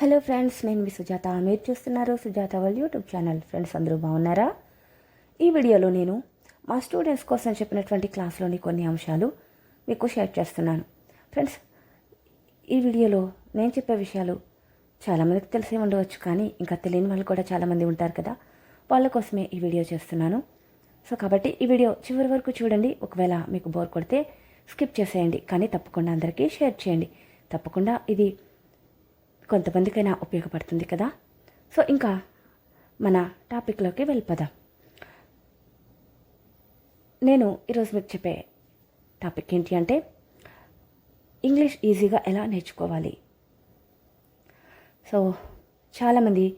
Hello friends నేను మీ సుజాత మీరు చూస్తున్నారు. సుజాత వాళ్ళ యూట్యూబ్ ఛానల్. ఫ్రెండ్స్ అందరూ బాగున్నారా? ఈ వీడియోలో నేను మా స్టూడెంట్స్ కోసం చెప్పినటువంటి క్లాస్లోని కొన్ని అంశాలు మీకు షేర్ చేస్తున్నాను. ఫ్రెండ్స్ ఈ వీడియోలో నేను చెప్పే విషయాలు చాలామందికి తెలిసే ఉండవచ్చు కానీ ఇంకా తెలియని వాళ్ళు కూడా చాలామంది ఉంటారు కదా. వాళ్ళ కోసమే ఈ వీడియో చేస్తున్నాను. సో కాబట్టి ఈ వీడియో చివరి వరకు చూడండి. ఒకవేళ మీకు బోర్ కొడితే స్కిప్ చేసేయండి కానీ తప్పకుండా అందరికీ షేర్ చేయండి. తప్పకుండా ఇది కొంతమందికైనా ఉపయోగపడుతుంది కదా? సో ఇంకా మన టాపిక్లోకి వెళ్ళిపోదాం. నేను ఈరోజు మీకు చెప్పే టాపిక్ ఏంటి అంటే ఇంగ్లీష్ ఈజీగా ఎలా నేర్చుకోవాలి? సో చాలామంది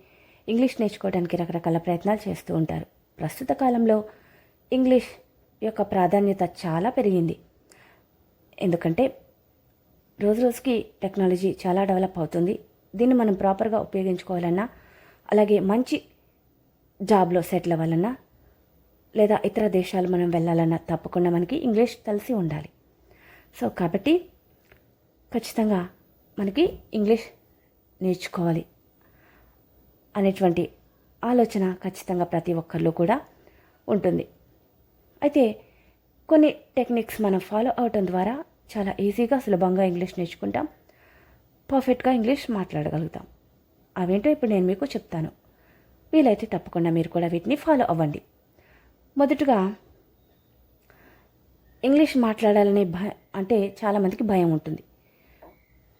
ఇంగ్లీష్ నేర్చుకోవడానికి రకరకాల ప్రయత్నాలు చేస్తూ ఉంటారు. ప్రస్తుత కాలంలో ఇంగ్లీష్ యొక్క ప్రాధాన్యత చాలా పెరిగింది. ఎందుకంటే రోజు రోజుకి టెక్నాలజీ చాలా డెవలప్ అవుతుంది. దీన్ని మనం ప్రాపర్గా ఉపయోగించుకోవాలన్నా అలాగే మంచి జాబ్లో సెటిల్ అవ్వాలన్నా లేదా ఇతర దేశాలు మనం వెళ్ళాలన్నా తప్పకుండా మనకి ఇంగ్లీష్ తెలిసి ఉండాలి. సో కాబట్టి ఖచ్చితంగా మనకి ఇంగ్లీష్ నేర్చుకోవాలి అనేటువంటి ఆలోచన ఖచ్చితంగా ప్రతి ఒక్కరిలో కూడా ఉంటుంది. అయితే కొన్ని టెక్నిక్స్ మనం ఫాలో అవటం ద్వారా చాలా ఈజీగా సులభంగా ఇంగ్లీష్ నేర్చుకుంటాం. పర్ఫెక్ట్గా ఇంగ్లీష్ మాట్లాడగలుగుతాం. అవేంటో ఇప్పుడు నేను మీకు చెప్తాను. వీలైతే తప్పకుండా మీరు కూడా వీటిని ఫాలో అవ్వండి. మొదటగా ఇంగ్లీష్ మాట్లాడాలనే భయ అంటే చాలామందికి భయం ఉంటుంది.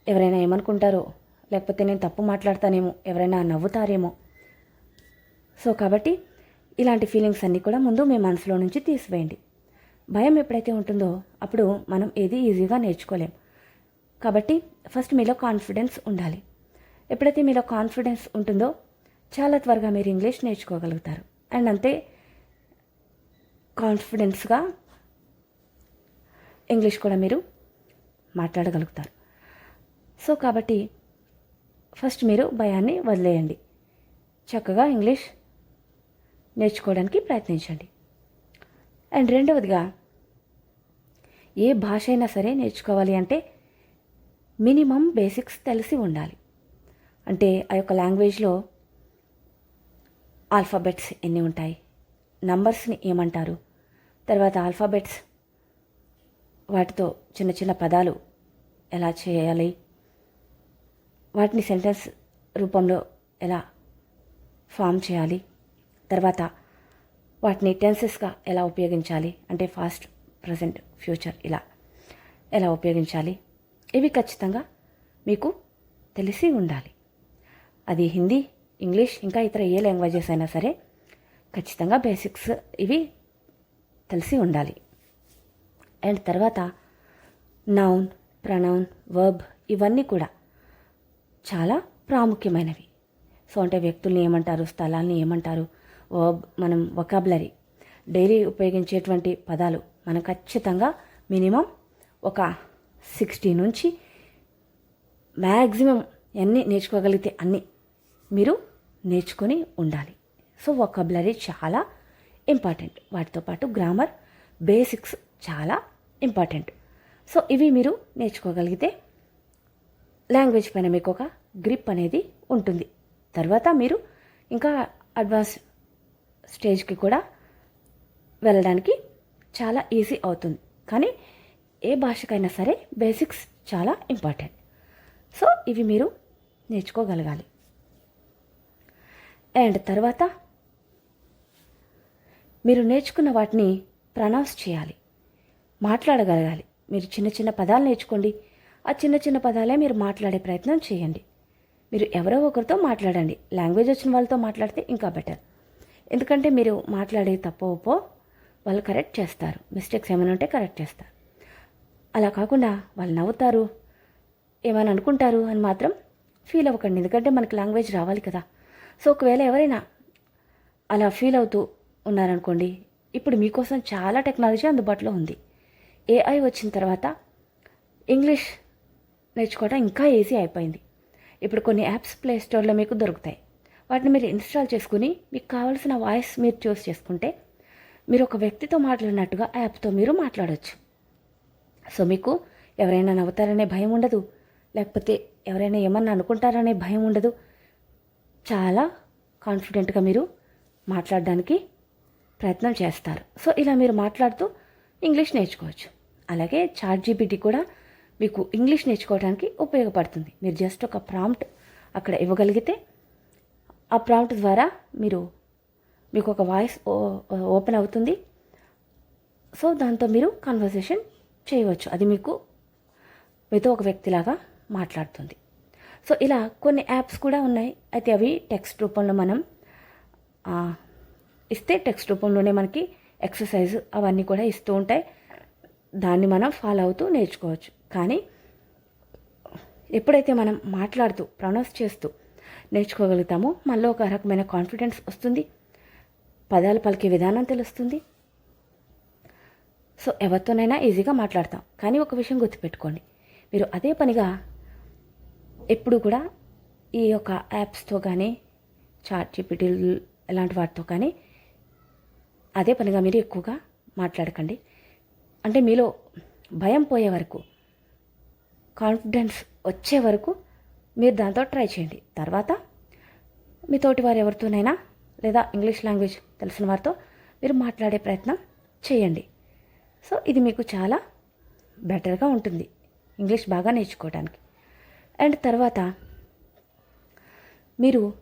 ఎవరైనా ఏమనుకుంటారో లేకపోతే నేను తప్పు మాట్లాడతానేమో ఎవరైనా నవ్వుతారేమో. సో కాబట్టి ఇలాంటి ఫీలింగ్స్ అన్నీ కూడా ముందు మీ మనసులో నుంచి తీసివేయండి. భయం ఎప్పుడైతే ఉంటుందో అప్పుడు మనం ఏది ఈజీగా నేర్చుకోలేం. కాబట్టి ఫస్ట్ మీలో కాన్ఫిడెన్స్ ఉండాలి. ఎప్పుడైతే మీలో కాన్ఫిడెన్స్ ఉంటుందో చాలా త్వరగా మీరు ఇంగ్లీష్ నేర్చుకోగలుగుతారు. అండ్ అంతే కాన్ఫిడెన్స్గా ఇంగ్లీష్ కూడా మీరు మాట్లాడగలుగుతారు. సో కాబట్టి ఫస్ట్ మీరు భయాన్ని వదిలేయండి. చక్కగా ఇంగ్లీష్ నేర్చుకోవడానికి ప్రయత్నించండి. అండ్ రెండవదిగా ఏ భాష అయినా సరే నేర్చుకోవాలి అంటే మినిమం బేసిక్స్ తెలిసి ఉండాలి. అంటే ఆ యొక్క లాంగ్వేజ్లో ఆల్ఫాబెట్స్ ఎన్ని ఉంటాయి? నంబర్స్ని ఏమంటారు? తర్వాత ఆల్ఫాబెట్స్ వాటితో చిన్న చిన్న పదాలు ఎలా చేయాలి? వాటిని సెంటెన్స్ రూపంలో ఎలా ఫామ్ చేయాలి? తర్వాత వాటిని టెన్సెస్గా ఎలా ఉపయోగించాలి? అంటే ఫాస్ట్ ప్రజెంట్ ఫ్యూచర్ ఇలా ఎలా ఉపయోగించాలి? ఇవి ఖచ్చితంగా మీకు తెలిసి ఉండాలి. అది హిందీ ఇంగ్లీష్ ఇంకా ఇతర ఏ లాంగ్వేజెస్ అయినా సరే ఖచ్చితంగా బేసిక్స్ ఇవి తెలిసి ఉండాలి. అండ్ తర్వాత నౌన్ ప్రనౌన్ వర్బ్ ఇవన్నీ కూడా చాలా ప్రాముఖ్యమైనవి. సో అంటే వ్యక్తుల్ని ఏమంటారు స్థలాల్ని ఏమంటారు వర్బ్ మనం వొకాబులరీ డైలీ ఉపయోగించేటువంటి పదాలు మనం ఖచ్చితంగా మినిమం ఒక సిక్స్టీ నుంచి మ్యాక్సిమం అన్నీ నేర్చుకోగలిగితే అన్నీ మీరు నేర్చుకొని ఉండాలి. సో వొకబులరీ చాలా ఇంపార్టెంట్ వాటితో పాటు గ్రామర్ బేసిక్స్ చాలా ఇంపార్టెంట్ సో ఇవి మీరు నేర్చుకోగలిగితే లాంగ్వేజ్ పైన మీకు ఒక గ్రిప్ అనేది ఉంటుంది. తర్వాత మీరు ఇంకా అడ్వాన్స్ స్టేజ్కి కూడా వెళ్ళడానికి చాలా ఈజీ అవుతుంది. కానీ ఏ భాషకైనా సరే బేసిక్స్ చాలా ఇంపార్టెంట్. సో ఇవి మీరు నేర్చుకోగలగాలి. అండ్ తర్వాత మీరు నేర్చుకున్న వాటిని ప్రనౌన్స్ చేయాలి. మాట్లాడగలగాలి. మీరు చిన్న చిన్న పదాలు నేర్చుకోండి. ఆ చిన్న చిన్న పదాలే మీరు మాట్లాడే ప్రయత్నం చేయండి. మీరు ఎవరో ఒకరితో మాట్లాడండి. లాంగ్వేజ్ వచ్చిన వాళ్ళతో మాట్లాడితే ఇంకా బెటర్ ఎందుకంటే మీరు మాట్లాడే తప్పో ఒప్పో వాళ్ళు కరెక్ట్ చేస్తారు. మిస్టేక్స్ ఏమైనా ఉంటే కరెక్ట్ చేస్తారు. అలా కాకుండా వాళ్ళు నవ్వుతారు. ఏమైనా అనుకుంటారు అని మాత్రం ఫీల్ అవ్వకండి. ఎందుకంటే మనకి లాంగ్వేజ్ రావాలి కదా. సో ఒకవేళ ఎవరైనా అలా ఫీల్ అవుతూ ఉన్నారనుకోండి ఇప్పుడు మీకోసం చాలా టెక్నాలజీ అందుబాటులో ఉంది. ఏఐ వచ్చిన తర్వాత ఇంగ్లీష్ నేర్చుకోవడం ఇంకా ఈజీ అయిపోయింది. ఇప్పుడు కొన్ని యాప్స్ ప్లే స్టోర్లో మీకు దొరుకుతాయి. వాటిని మీరు ఇన్స్టాల్ చేసుకుని మీకు కావాల్సిన వాయిస్ మీరు చూస్ చేసుకుంటే మీరు ఒక వ్యక్తితో మాట్లాడినట్టుగా యాప్తో మీరు మాట్లాడవచ్చు సో మీకు ఎవరైనా నవ్వుతారనే భయం ఉండదు. లేకపోతే ఎవరైనా ఏమన్నా అనుకుంటారనే భయం ఉండదు. చాలా కాన్ఫిడెంట్గా మీరు మాట్లాడడానికి ప్రయత్నం చేస్తారు. సో ఇలా మీరు మాట్లాడుతూ ఇంగ్లీష్ నేర్చుకోవచ్చు. అలాగే చాట్ జీబీటీ కూడా మీకు ఇంగ్లీష్ నేర్చుకోవడానికి ఉపయోగపడుతుంది. మీరు జస్ట్ ఒక ప్రాంప్ట్ అక్కడ ఇవ్వగలిగితే ఆ ప్రాంప్ట్ ద్వారా మీరు మీకు ఒక వాయిస్ ఓపెన్ అవుతుంది. సో దాంతో మీరు కన్వర్సేషన్ చేయవచ్చు. అది మీకు మీతో ఒక వ్యక్తిలాగా మాట్లాడుతుంది. సో ఇలా కొన్ని యాప్స్ కూడా ఉన్నాయి. అయితే అవి టెక్స్ట్ రూపంలో మనం ఇస్తే టెక్స్ట్ రూపంలోనే మనకి ఎక్సర్సైజ్ అవన్నీ కూడా ఇస్తూ ఉంటాయి. దాన్ని మనం ఫాలో అవుతూ నేర్చుకోవచ్చు. కానీ ఎప్పుడైతే మనం మాట్లాడుతూ ప్రొనౌన్స్ చేస్తూ నేర్చుకోగలుగుతామో మనలో ఒక రకమైన కాన్ఫిడెన్స్ వస్తుంది. పదాలు పలికే విధానం తెలుస్తుంది. సో ఎవరితోనైనా ఈజీగా మాట్లాడతాం. కానీ ఒక విషయం గుర్తుపెట్టుకోండి. మీరు అదే పనిగా ఎప్పుడు కూడా ఈ యొక్క యాప్స్తో కానీ చాట్ జీపీటీ ఇలాంటి వాటితో కానీ అదే పనిగా మీరు ఎక్కువగా మాట్లాడకండి. అంటే మీలో భయం పోయే వరకు కాన్ఫిడెన్స్ వచ్చే వరకు మీరు దాంతో ట్రై చేయండి. తర్వాత మీ తోటి వారు ఎవరితోనైనా లేదా ఇంగ్లీష్ లాంగ్వేజ్ తెలిసిన వారితో మీరు మాట్లాడే ప్రయత్నం చేయండి. సో ఇది మీకు చాలా బెటర్గా ఉంటుంది. ఇంగ్లీష్ బాగా నేర్చుకోవడానికి. అండ్ తర్వాత మీరు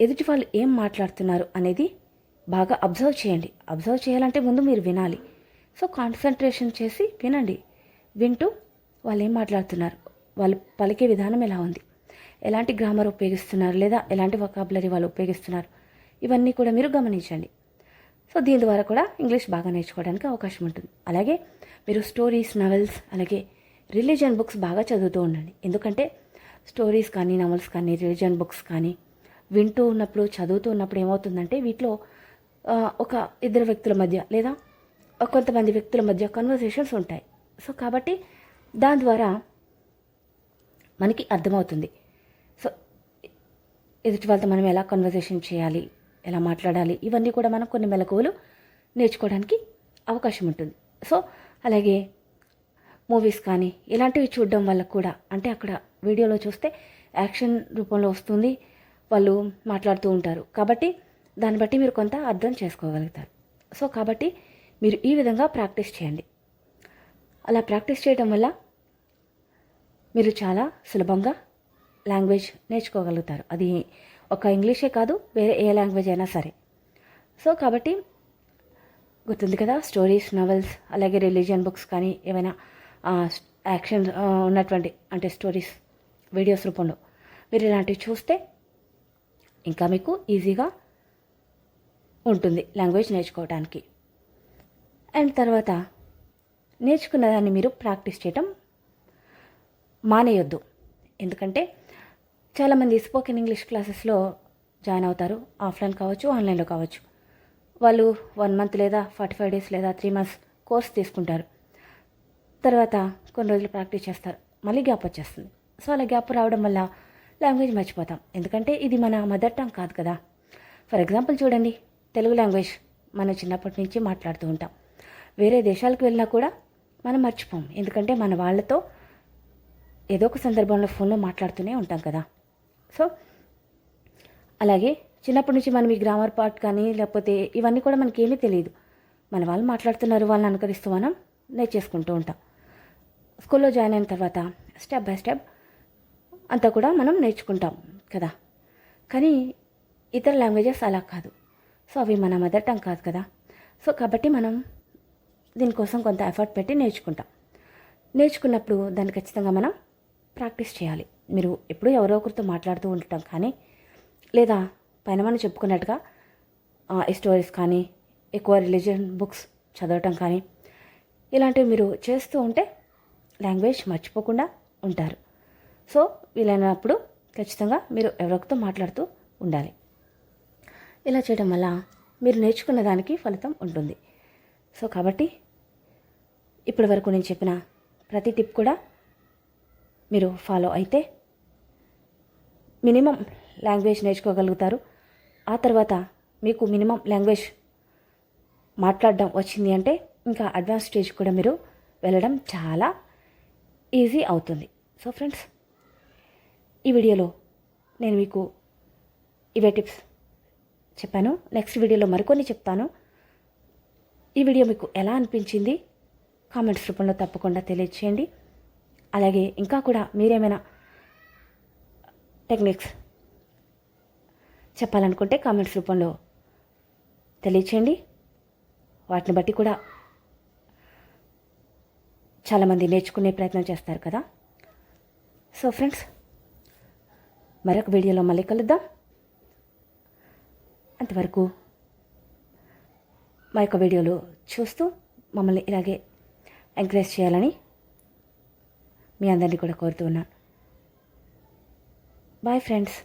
ఎదుటి వాళ్ళు ఏం మాట్లాడుతున్నారు అనేది బాగా అబ్జర్వ్ చేయండి. అబ్జర్వ్ చేయాలంటే ముందు మీరు వినాలి. సో కాన్సన్ట్రేషన్ చేసి వినండి. వింటూ వాళ్ళు ఏం మాట్లాడుతున్నారు? వాళ్ళు పలికే విధానం ఎలా ఉంది? ఎలాంటి గ్రామర్ ఉపయోగిస్తున్నారు? లేదా ఎలాంటి వొకాబులరీ వాళ్ళు ఉపయోగిస్తున్నారు? ఇవన్నీ కూడా మీరు గమనించండి. సో దీని ద్వారా కూడా ఇంగ్లీష్ బాగా నేర్చుకోవడానికి అవకాశం ఉంటుంది. అలాగే మీరు స్టోరీస్ నవెల్స్ అలాగే రిలీజియన్ బుక్స్ బాగా చదువుతూ ఉండండి. ఎందుకంటే స్టోరీస్ కానీ నవల్స్ కానీ రిలీజియన్ బుక్స్ కానీ వింటూ ఉన్నప్పుడు చదువుతూ ఉన్నప్పుడు ఏమవుతుందంటే వీటిలో ఒక ఇద్దరు వ్యక్తుల మధ్య లేదా కొంతమంది వ్యక్తుల మధ్య కన్వర్సేషన్స్ ఉంటాయి. సో కాబట్టి దాని ద్వారా మనకి అర్థమవుతుంది. సో ఎదుటి వాళ్ళతో మనం ఎలా కన్వర్సేషన్ చేయాలి? ఎలా మాట్లాడాలి? ఇవన్నీ కూడా మనం కొన్ని మెలకువలు నేర్చుకోవడానికి అవకాశం ఉంటుంది. సో అలాగే మూవీస్ కానీ ఇలాంటివి చూడడం వల్ల కూడా అంటే అక్కడ వీడియోలో చూస్తే యాక్షన్ రూపంలో వస్తుంది వాళ్ళు మాట్లాడుతూ ఉంటారు. కాబట్టి దాన్ని బట్టి మీరు కొంత అర్థం చేసుకోగలుగుతారు. సో కాబట్టి మీరు ఈ విధంగా ప్రాక్టీస్ చేయండి. అలా ప్రాక్టీస్ చేయడం వల్ల మీరు చాలా సులభంగా లాంగ్వేజ్ నేర్చుకోగలుగుతారు. అది ఒక ఇంగ్లీషే కాదు వేరే ఏ లాంగ్వేజ్ అయినా సరే. సో కాబట్టి గుర్తుంది కదా స్టోరీస్ నవెల్స్ అలాగే రిలీజియన్ బుక్స్ కానీ ఏమైనా యాక్షన్ ఉన్నటువంటి అంటే స్టోరీస్ వీడియోస్ రూపంలో. మీరు ఇలాంటివి చూస్తే ఇంకా మీకు ఈజీగా ఉంటుంది లాంగ్వేజ్ నేర్చుకోవడానికి అండ్ తర్వాత నేర్చుకున్న దాన్ని మీరు ప్రాక్టీస్ చేయటం మానేయొద్దు. ఎందుకంటే చాలామంది స్పోకెన్ ఇంగ్లీష్ క్లాసెస్లో జాయిన్ అవుతారు. ఆఫ్లైన్ కావచ్చు ఆన్లైన్లో కావచ్చు. వాళ్ళు వన్ మంత్ లేదా ఫార్టీ ఫైవ్ డేస్ లేదా త్రీ మంత్స్ కోర్స్ తీసుకుంటారు. తర్వాత కొన్ని రోజులు ప్రాక్టీస్ చేస్తారు. మళ్ళీ గ్యాప్ వచ్చేస్తుంది. సో అలా గ్యాప్ రావడం వల్ల లాంగ్వేజ్ మర్చిపోతాం. ఎందుకంటే ఇది మన మదర్ టంగ్ కాదు కదా. ఫర్ ఎగ్జాంపుల్ చూడండి తెలుగు లాంగ్వేజ్ మనం చిన్నప్పటి నుంచి మాట్లాడుతూ ఉంటాం. వేరే దేశాలకు వెళ్ళినా కూడా మనం మర్చిపోం. ఎందుకంటే మన వాళ్ళతో ఏదో ఒక సందర్భంలో ఫోన్లో మాట్లాడుతూనే ఉంటాం కదా. సో అలాగే చిన్నప్పటి నుంచి మనం ఈ గ్రామర్ పార్ట్ కానీ లేకపోతే ఇవన్నీ కూడా మనకి ఏమీ తెలియదు. మన వాళ్ళు మాట్లాడుతున్నారు వాళ్ళని అనుకరిస్తూ మనం నేర్చేసుకుంటూ ఉంటాం. స్కూల్లో జాయిన్ అయిన తర్వాత స్టెప్ బై స్టెప్ అంతా కూడా మనం నేర్చుకుంటాం కదా. కానీ ఇతర లాంగ్వేజెస్ అలా కాదు. సో అవి మన మదర్ టంగ్ కాదు కదా. సో కాబట్టి మనం దీనికోసం కొంత ఎఫర్ట్ పెట్టి నేర్చుకుంటాం. నేర్చుకున్నప్పుడు దాన్ని ఖచ్చితంగా మనం ప్రాక్టీస్ చేయాలి. మీరు ఎప్పుడూ ఎవరో ఒకరితో మాట్లాడుతూ ఉండటం కానీ లేదా పైన మనం చెప్పుకున్నట్టుగా ఈ స్టోరీస్ కానీ ఎక్కువ రిలీజియన్ బుక్స్ చదవటం కానీ ఇలాంటివి మీరు చేస్తూ ఉంటే లాంగ్వేజ్ మర్చిపోకుండా ఉంటారు. సో వీలైనప్పుడు ఖచ్చితంగా మీరు ఎవరొకరితో మాట్లాడుతూ ఉండాలి. ఇలా చేయడం వల్ల మీరు నేర్చుకున్న దానికి ఫలితం ఉంటుంది. సో కాబట్టి ఇప్పటి వరకు నేను చెప్పిన ప్రతి టిప్ కూడా మీరు ఫాలో అయితే మినిమం లాంగ్వేజ్ నేర్చుకోగలుగుతారు. ఆ తర్వాత మీకు మినిమం లాంగ్వేజ్ మాట్లాడడం వచ్చింది అంటే ఇంకా అడ్వాన్స్ స్టేజ్ కూడా మీరు వెళ్ళడం చాలా ఈజీ అవుతుంది. సో ఫ్రెండ్స్ ఈ వీడియోలో నేను మీకు ఇవే టిప్స్ చెప్పాను. నెక్స్ట్ వీడియోలో మరికొన్ని చెప్తాను. ఈ వీడియో మీకు ఎలా అనిపించింది? కామెంట్స్ రూపంలో తప్పకుండా తెలియచేయండి. అలాగే ఇంకా కూడా మీరేమైనా టెక్నిక్స్. చెప్పాలనుకుంటే కామెంట్స్ రూపంలో తెలియచేయండి. వాటిని బట్టి కూడా చాలామంది నేర్చుకునే ప్రయత్నం చేస్తారు కదా. సో ఫ్రెండ్స్ మరొక వీడియోలో మళ్ళీ కలుద్దాం. అంతవరకు మా యొక్క వీడియోలు చూస్తూ మమ్మల్ని ఇలాగే ఎంకరేజ్ చేయాలని మీ అందరినీ కూడా కోరుతూ ఉన్నాను. Bye friends